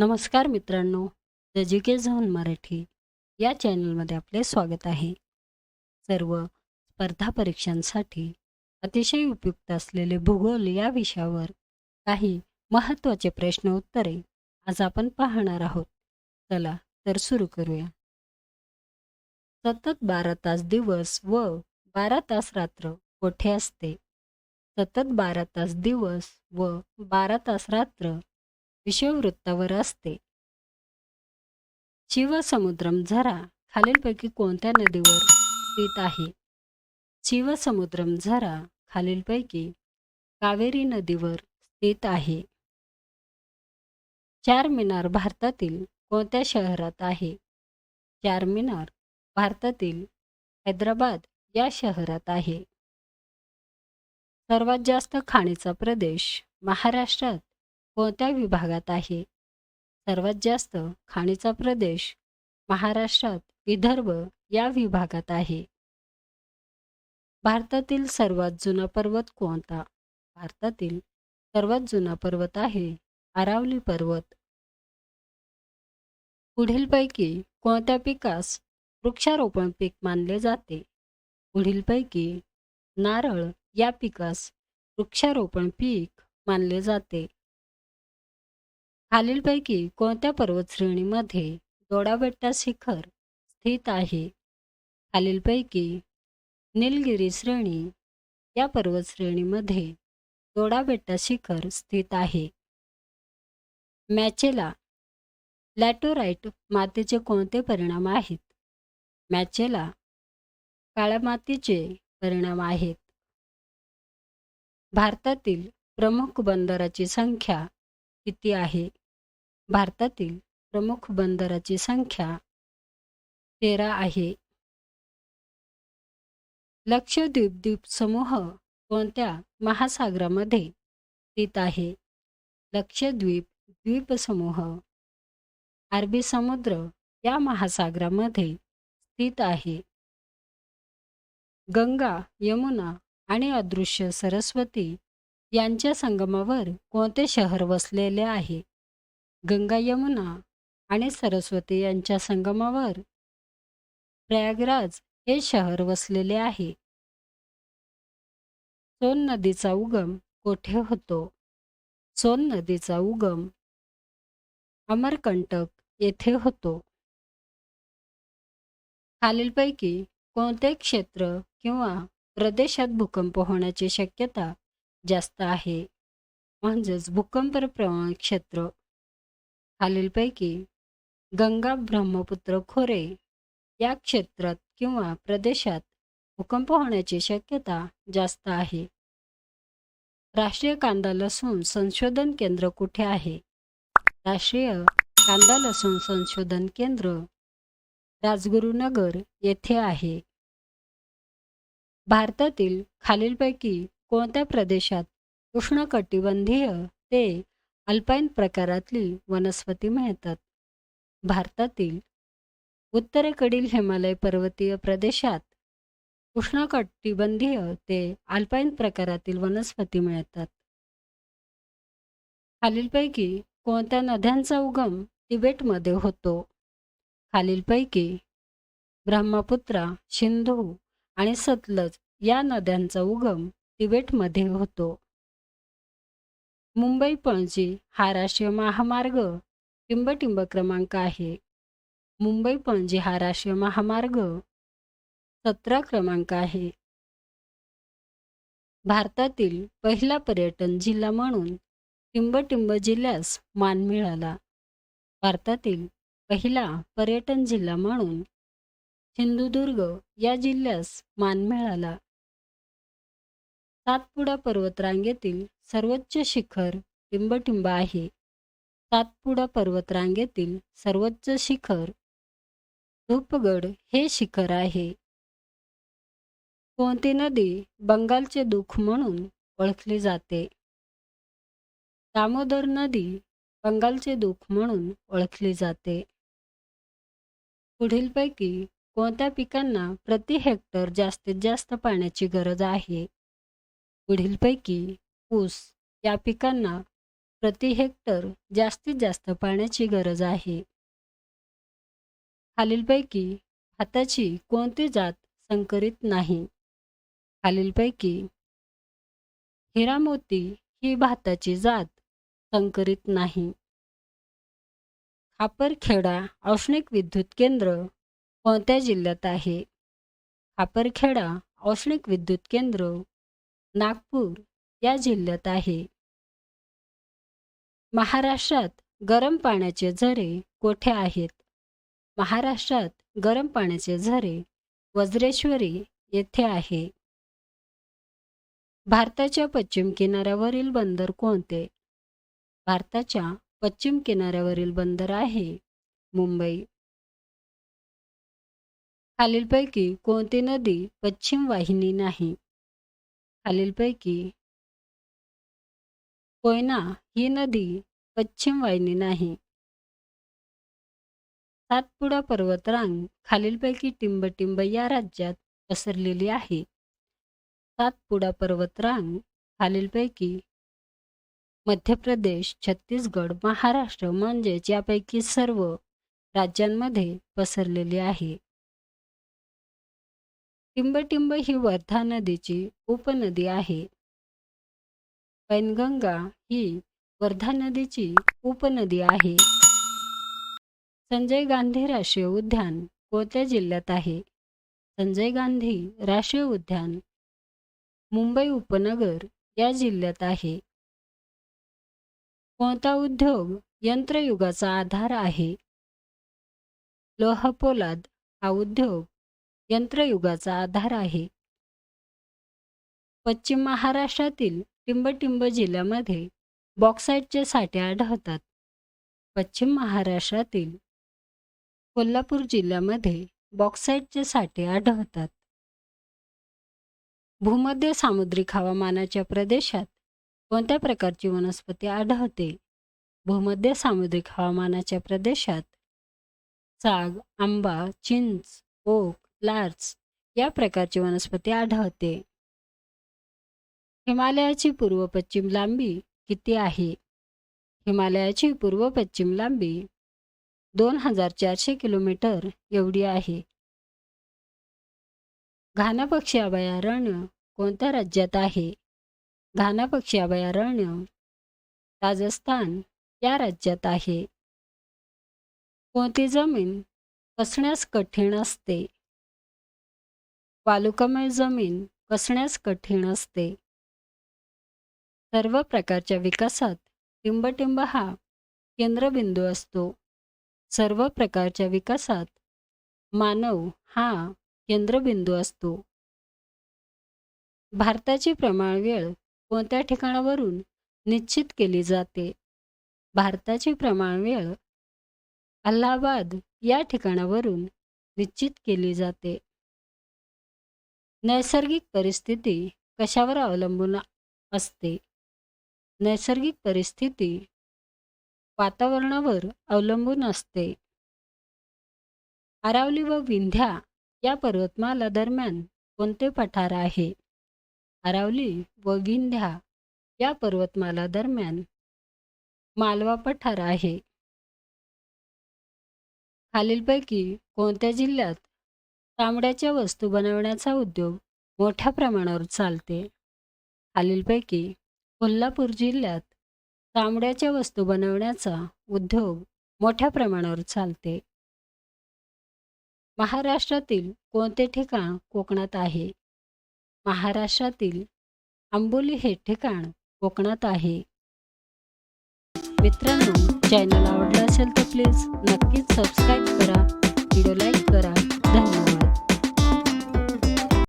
नमस्कार मित्रांनो the G K zone Marathi या चॅनलमध्ये आपले स्वागत आहे. सर्व स्पर्धा परीक्षांसाठी अतिशय उपयुक्त असलेले भूगोल या विषयावर काही महत्त्वाचे प्रश्न उत्तरे आज आपण पाहणार आहोत. चला तर सुरू करूया. सतत बारा तास दिवस व बारा तास रात्र कोठे असते? सतत बारा तास दिवस व बारा तास रात्र विषुववृत्तावर असते. शिवसमुद्रम झरा खालीलपैकी कोणत्या नदीवर स्थित आहे? शिवसमुद्रम झरा खालीलपैकी कावेरी नदीवर स्थित आहे. चारमिनार भारतातील कोणत्या शहरात आहे? चारमिनार भारतातील हैदराबाद या शहरात आहे. सर्वात जास्त खाणीचा प्रदेश महाराष्ट्रात कोणत्या विभागात आहे. सर्वात जास्त खाणीचा प्रदेश महाराष्ट्रात विदर्भ या विभागात आहे. भारतातील सर्वात जुना पर्वत कोणता? भारतातील सर्वात जुना पर्वत आहे आरावली पर्वत. पुढीलपैकी कोणत्या पिकास वृक्षारोपण पीक मानले जाते? पुढीलपैकी नारळ या पिकास वृक्षारोपण पीक मानले जाते. खालीलपैकी कोणत्या पर्वतश्रेणीमध्ये दोडाबेट्टा शिखर स्थित आहे? खालीलपैकी निलगिरी श्रेणी या पर्वतश्रेणीमध्ये दोडाबेट्टा शिखर स्थित आहे. मॅचेला लॅटोराईट मातीचे कोणते परिणाम आहेत? मॅचेला काळ्या मातीचे परिणाम आहेत. भारतातील प्रमुख बंदराची संख्या किती आहे? भारतातील प्रमुख बंदराची संख्या तेरा आहे. लक्षद्वीप द्वीप समूह कोणत्या महासागरामध्ये स्थित आहे? लक्षद्वीप द्वीपसमूह अरबी समुद्र या महासागरामध्ये स्थित आहे. गंगा यमुना आणि अदृश्य सरस्वती यांच्या संगमावर कोणते शहर वसलेले आहे? गंगा यमुना आणि सरस्वती यांच्या संगमावर प्रयागराज हे शहर वसलेले आहे. सोन नदीचा उगम कोठे होतो? सोन नदीचा उगम अमरकंटक येथे होतो. खालीलपैकी कोणते क्षेत्र किंवा प्रदेशात भूकंप होण्याची शक्यता जास्त आहे? म्हणजेच भूकंप प्रवण क्षेत्र खालीलपैकी गंगा ब्रह्मपुत्र खोरे या क्षेत्रात किंवा प्रदेशात भूकंप होण्याची शक्यता जास्त आहे. राष्ट्रीय कांदा लसूण संशोधन केंद्र कुठे आहे? राष्ट्रीय कांदा लसूण संशोधन केंद्र राजगुरुनगर येथे आहे. भारतातील खालीलपैकी कोणत्या प्रदेशात उष्णकटिबंधीय ते अल्पाईन प्रकारातली वनस्पती मिळतात. भारतातील उत्तरेकडील हिमालय पर्वतीय प्रदेशात उष्णकटिबंधीय ते अल्पाईन प्रकारातील वनस्पती मिळतात. खालीलपैकी कोणत्या नद्यांचा उगम तिबेटमध्ये होतो? खालीलपैकी ब्रह्मपुत्रा सिंधू आणि सतलज या नद्यांचा उगम तिबेटमध्ये होतो. मुंबई पणजी हा राष्ट्रीय महामार्ग टिंबटिंब क्रमांक आहे. मुंबई पणजी हा राष्ट्रीय महामार्ग सतरा क्रमांक आहे. भारतातील पहिला पर्यटन जिल्हा म्हणून टिंबटिंब जिल्ह्यास मान मिळाला. भारतातील पहिला पर्यटन जिल्हा म्हणून सिंधुदुर्ग या जिल्ह्यास मान मिळाला. सातपुडा पर्वतरांगेतील सर्वोच्च शिखर टिंबटिंब आहे. सातपुडा पर्वतरांगेतील सर्वोच्च शिखर धूपगड हे शिखर आहे. कोणती नदी बंगालचे दुःख म्हणून ओळखली जाते? दामोदर नदी बंगालचे दुःख म्हणून ओळखली जाते. पुढीलपैकी कोणत्या पिकांना प्रति हेक्टर जास्तीत जास्त पाण्याची गरज आहे? पुढीलपैकी ऊस या पिकांना प्रति हेक्टर जास्तीत जास्त पाण्याची गरज आहे. खालीलपैकी भाताची कोणती जात संकरित नाही. खालीलपैकी हिरामोती ही भाताची जात संकरित नाही. खापरखेडा औष्णिक विद्युत केंद्र कोणत्या जिल्ह्यात आहे? खापरखेडा औष्णिक विद्युत केंद्र नागपूर या जिल्ह्यात आहे. महाराष्ट्रात गरम पाण्याचे झरे कोठे आहेत? महाराष्ट्रात गरम पाण्याचे झरे वज्रेश्वरी येथे आहे. भारताच्या पश्चिम किनाऱ्यावरील बंदर कोणते? भारताच्या पश्चिम किनाऱ्यावरील बंदर आहे मुंबई. खालीलपैकी कोणती नदी पश्चिम वाहिनी नाही? खालीलपैकी कोयना ही नदी पश्चिम वाहिनी नाही. सातपुडा पर्वतरांग खालीलपैकी टिंबटिंब या राज्यात पसरलेली आहे. सातपुडा पर्वतरांग खालीलपैकी मध्य प्रदेश छत्तीसगड महाराष्ट्र म्हणजेच यापैकी सर्व राज्यांमध्ये पसरलेली आहे. टिंबटिंब ही वर्धा नदीची उपनदी आहे. पैनगंगा ही वर्धा नदीची उपनदी आहे. संजय गांधी राष्ट्रीय उद्यान कोणत्या जिल्ह्यात आहे. संजय गांधी राष्ट्रीय उद्यान मुंबई उपनगर या जिल्ह्यात आहे. कोणता उद्योग यंत्रयुगाचा आधार आहे? लोहपोलाद हा उद्योग यंत्रयुगाचा आधार आहे. पश्चिम महाराष्ट्रातील टिंबटिंब जिल्ह्यामध्ये बॉक्साईटचे साठे आढळतात. पश्चिम महाराष्ट्रातील कोल्हापूर जिल्ह्यामध्ये बॉक्साईटचे साठे आढळतात. भूमध्य सामुद्रिक हवामानाच्या प्रदेशात कोणत्या प्रकारची वनस्पती आढळते? भूमध्य सामुद्रिक हवामानाच्या प्रदेशात साग आंबा चिंच ओक लार्च या प्रकारची वनस्पती आढळते. हिमालयाची पूर्व पश्चिम लांबी किती आहे? हिमालयाची पूर्व पश्चिम लांबी दोन हजार चारशे किलोमीटर एवढी आहे. घाना पक्षी अभयारण्य कोणत्या राज्यात आहे? घाना पक्षी अभयारण्य राजस्थान या राज्यात आहे. कोणती जमीन कसण्यास कठीण असते? वालुकामय जमीन कसण्यास कठीण असते. सर्व प्रकारच्या विकासात टिंबटिंब हा केंद्रबिंदू असतो. सर्व प्रकारच्या विकासात मानव हा केंद्रबिंदू असतो. भारताची प्रमाण वेळ कोणत्या ठिकाणावरून निश्चित केली जाते? भारताची प्रमाण वेळ अल्हाबाद या ठिकाणावरून निश्चित केली जाते. नैसर्गिक परिस्थिती कशावर अवलंबून असते? नैसर्गिक परिस्थिती वातावरणावर अवलंबून असते. अरावली व विंध्या या पर्वतमाला दरम्यान कोणते पठार आहे? अरावली व विंध्या या पर्वतमाला दरम्यान मालवा पठार आहे. खालीलपैकी कोणत्या जिल्ह्यात तांबड्याच्या वस्तू बनवण्याचा उद्योग मोठ्या प्रमाणावर चालते. खालीलपैकी कोल्हापूर जिल्ह्यात तांबड्याच्या वस्तू बनवण्याचा उद्योग मोठ्या प्रमाणावर चालते. महाराष्ट्रातील कोणते ठिकाण कोकणात आहे? महाराष्ट्रातील आंबोली हे ठिकाण कोकणात आहे. मित्रांनो चॅनल आवडला असेल तर प्लीज नक्कीच सबस्क्राईब करा व्हिडिओ लाईक करा.